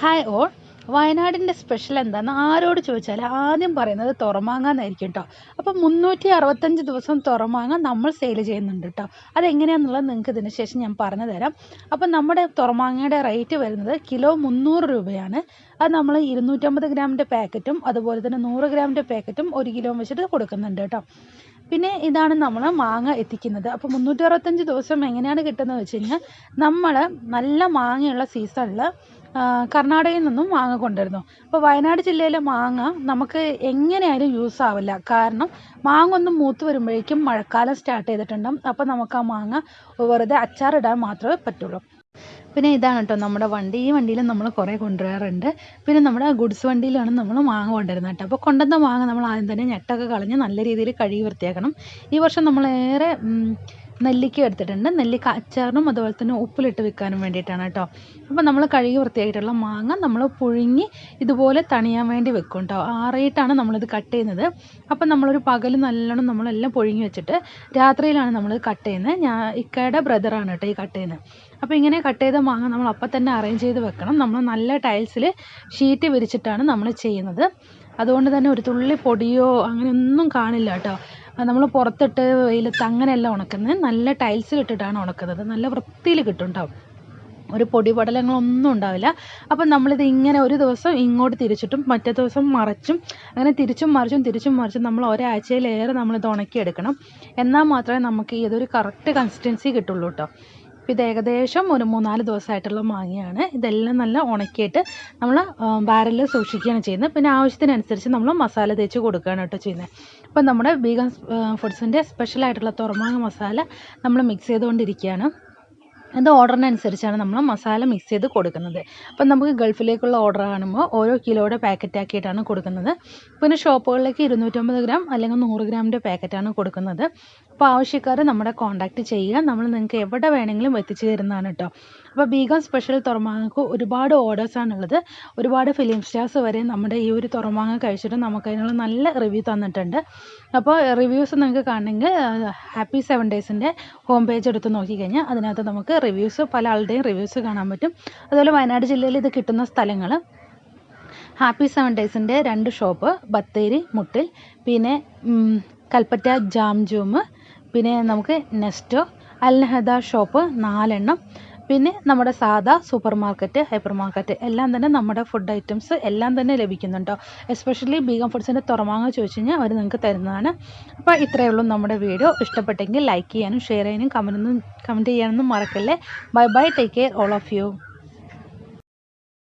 Hi all വയനാടിന്റെ special എന്താണെന്ന് ആരോട് ചോദിച്ചാൽ ആദ്യം പറയുന്നത് തുറമാങ്ങ എന്നായിരിക്കും കേട്ടോ അപ്പം മുന്നൂറ്റി അറുപത്തഞ്ച് ദിവസം തുറമാങ്ങ നമ്മൾ സെയിൽ ചെയ്യുന്നുണ്ട് കേട്ടോ അതെങ്ങനെയാണെന്നുള്ളത് നിങ്ങൾക്ക് ഇതിന് ശേഷം ഞാൻ പറഞ്ഞു തരാം. അപ്പം നമ്മുടെ തുറമാങ്ങയുടെ റേറ്റ് വരുന്നത് കിലോ മുന്നൂറ് രൂപയാണ്. അത് നമ്മൾ ഇരുന്നൂറ്റമ്പത് ഗ്രാമിന്റെ പാക്കറ്റും അതുപോലെ തന്നെ നൂറ് ഗ്രാമിന്റെ പാക്കറ്റും ഒരു കിലോ വെച്ചിട്ട് കൊടുക്കുന്നുണ്ട് കേട്ടോ പിന്നെ ഇതാണ് നമ്മൾ മാങ്ങ എത്തിക്കുന്നത്. അപ്പോൾ മുന്നൂറ്റി ദിവസം എങ്ങനെയാണ് കിട്ടുന്നത് വെച്ച് കഴിഞ്ഞാൽ നമ്മൾ നല്ല മാങ്ങയുള്ള സീസണിൽ കർണാടകയിൽ നിന്നും മാങ്ങ കൊണ്ടുവരുന്നു. അപ്പോൾ വയനാട് ജില്ലയിലെ മാങ്ങ നമുക്ക് എങ്ങനെയായാലും യൂസ് ആവില്ല. കാരണം മാങ്ങ ഒന്ന് മൂത്ത് വരുമ്പോഴേക്കും മഴക്കാലം സ്റ്റാർട്ട് ചെയ്തിട്ടുണ്ടാകും അപ്പോൾ നമുക്ക് ആ മാങ്ങ വെറുതെ അച്ചാറിടാൻ മാത്രമേ പറ്റുള്ളൂ. പിന്നെ ഇതാണ് കേട്ടോ നമ്മുടെ വണ്ടി. ഈ വണ്ടിയിൽ നമ്മൾ കുറേ കൊണ്ടുവരാറുണ്ട്. പിന്നെ നമ്മുടെ ഗുഡ്സ് വണ്ടിയിലാണ് നമ്മൾ മാങ്ങ കൊണ്ടുവരുന്നത് കേട്ടോ അപ്പോൾ കൊണ്ടുവന്ന മാങ്ങ നമ്മൾ ആദ്യം തന്നെ ഞെട്ടൊക്കെ കളഞ്ഞ് നല്ല രീതിയിൽ കഴുകി വൃത്തിയാക്കണം. ഈ വർഷം നമ്മളേറെ നെല്ലിക്ക എടുത്തിട്ടുണ്ട്. നെല്ലിക്ക അച്ചാറിനും അതുപോലെ തന്നെ ഉപ്പിലിട്ട് വെക്കാനും വേണ്ടിയിട്ടാണ് കേട്ടോ. അപ്പോൾ നമ്മൾ കഴുകി വൃത്തിയായിട്ടുള്ള മാങ്ങ നമ്മൾ പുഴുങ്ങി ഇതുപോലെ തണിയാൻ വേണ്ടി വെക്കും കേട്ടോ. ആറിയിട്ടാണ് നമ്മളിത് കട്ട് ചെയ്യുന്നത്. അപ്പോൾ നമ്മളൊരു പകൽ നല്ലോണം നമ്മളെല്ലാം പുഴുങ്ങി വെച്ചിട്ട് രാത്രിയിലാണ് നമ്മൾ കട്ട് ചെയ്യുന്നത്. ഞാൻ ഇക്കയുടെ ബ്രദറാണ് കേട്ടോ ഈ കട്ട് ചെയ്യുന്നത്. അപ്പോൾ ഇങ്ങനെ കട്ട് ചെയ്ത മാങ്ങ നമ്മൾ അപ്പം തന്നെ അറേഞ്ച് ചെയ്ത് വെക്കണം. നമ്മൾ നല്ല ടൈൽസിൽ ഷീറ്റ് വിരിച്ചിട്ടാണ് നമ്മൾ ചെയ്യുന്നത്. അതുകൊണ്ട് തന്നെ ഒരു തുള്ളി പൊടിയോ അങ്ങനെയൊന്നും കാണില്ല കേട്ടോ. നമ്മൾ പുറത്തിട്ട് വെയിലത്ത് അങ്ങനെയല്ല ഉണക്കുന്നത് നല്ല ടൈൽസിൽ ഇട്ടിട്ടാണ് ഉണക്കുന്നത്. നല്ല വൃത്തിയിൽ കിട്ടും ഒരു പൊടി പടലങ്ങളൊന്നും ഉണ്ടാവില്ല. അപ്പം നമ്മളിത് ഇങ്ങനെ ഒരു ദിവസം ഇങ്ങോട്ട് തിരിച്ചിട്ടും മറ്റേ ദിവസം മറിച്ചും അങ്ങനെ തിരിച്ചും മറിച്ചും തിരിച്ചും മറിച്ചും നമ്മൾ ഒരാഴ്ചയിലേറെ നമ്മളിത് ഉണക്കിയെടുക്കണം. എന്നാൽ മാത്രമേ നമുക്ക് ഇതൊരു കറക്റ്റ് കൺസിസ്റ്റൻസി കിട്ടുള്ളൂ കേട്ടോ ഇത് ഏകദേശം ഒരു മൂന്നാൽ ദിവസമായിട്ടുള്ള മാങ്ങയാണ്. ഇതെല്ലാം നല്ല ഉണക്കിയിട്ട് നമ്മൾ ബാരലിൽ സൂക്ഷിക്കുകയാണ് ചെയ്യുന്നത്. പിന്നെ ആവശ്യത്തിനനുസരിച്ച് നമ്മൾ മസാല തേച്ച് കൊടുക്കുകയാണ് കേട്ടോ ചെയ്യുന്നത്. അപ്പോൾ നമ്മുടെ ബീഗൻ ഫുഡ്സിന്റെ സ്പെഷ്യലായിട്ടുള്ള തുറമാങ്ങ മസാല നമ്മൾ മിക്സ് ചെയ്തുകൊണ്ടിരിക്കുകയാണ്. അത് ഓർഡറിനനുസരിച്ചാണ് നമ്മൾ മസാല മിക്സ് ചെയ്ത് കൊടുക്കുന്നത്. അപ്പം നമുക്ക് ഗൾഫിലേക്കുള്ള ഓർഡർ കാണുമ്പോൾ ഓരോ കിലോയുടെ പാക്കറ്റ് ആക്കിയിട്ടാണ് കൊടുക്കുന്നത്. പിന്നെ ഷോപ്പുകളിലേക്ക് ഇരുന്നൂറ്റമ്പത് ഗ്രാം അല്ലെങ്കിൽ നൂറ് ഗ്രാമിന്റെ പാക്കറ്റാണ് കൊടുക്കുന്നത്. അപ്പോൾ ആവശ്യക്കാർ നമ്മുടെ കോൺടാക്റ്റ് ചെയ്യുക. നമ്മൾ നിങ്ങൾക്ക് എവിടെ വേണമെങ്കിലും എത്തിച്ചു തരുന്നതാണ് കേട്ടോ അപ്പോൾ ബീഗം സ്പെഷ്യൽ തുറമാങ്ങക്ക് ഒരുപാട് ഓർഡേഴ്സാണുള്ളത് ഒരുപാട് ഫിലിം സ്റ്റാർസ് വരെ നമ്മുടെ ഈ ഒരു തുറമാങ്ങ കഴിച്ചിട്ട് നമുക്ക് അതിനുള്ള നല്ല റിവ്യൂ തന്നിട്ടുണ്ട്. അപ്പോൾ റിവ്യൂസ് നിങ്ങൾക്ക് കാണണമെങ്കിൽ ഹാപ്പി സെവൻ ഡേയ്സിന്റെ ഹോം പേജ് എടുത്ത് നോക്കിക്കഴിഞ്ഞാൽ അതിനകത്ത് നമുക്ക് റിവ്യൂസ് പല ആളുടെയും റിവ്യൂസ് കാണാൻ പറ്റും. അതുപോലെ വയനാട് ജില്ലയിൽ ഇത് കിട്ടുന്ന സ്ഥലങ്ങൾ. ഹാപ്പി സെവൻ ഡേയ്സിന്റെ രണ്ട് ഷോപ്പ് ബത്തേരി മുട്ടിൽ പിന്നെ കൽപ്പറ്റ ജാം ജൂം പിന്നെ നമുക്ക് നെസ്റ്റോ അൽനഹദ ഷോപ്പ് നാലെണ്ണം. പിന്നെ നമ്മുടെ സാധാ സൂപ്പർ മാർക്കറ്റ് ഹൈപ്പർ മാർക്കറ്റ് എല്ലാം തന്നെ നമ്മുടെ ഫുഡ് ഐറ്റംസ് എല്ലാം തന്നെ ലഭിക്കുന്നുണ്ടോ. എസ്പെഷ്യലി ബീഗം ഫുഡ്സിന്റെ തുറമാങ്ങ ചോദിച്ചു കഴിഞ്ഞാൽ അവർ നിങ്ങൾക്ക് തരുന്നതാണ്. അപ്പോൾ ഇത്രയേ ഉള്ളൂ നമ്മുടെ വീഡിയോ. ഇഷ്ടപ്പെട്ടെങ്കിൽ ലൈക്ക് ചെയ്യാനും ഷെയർ ചെയ്യാനും കമന്റൊന്നും കമന്റ് ചെയ്യാനൊന്നും മറക്കല്ലേ. Bye bye take care all of you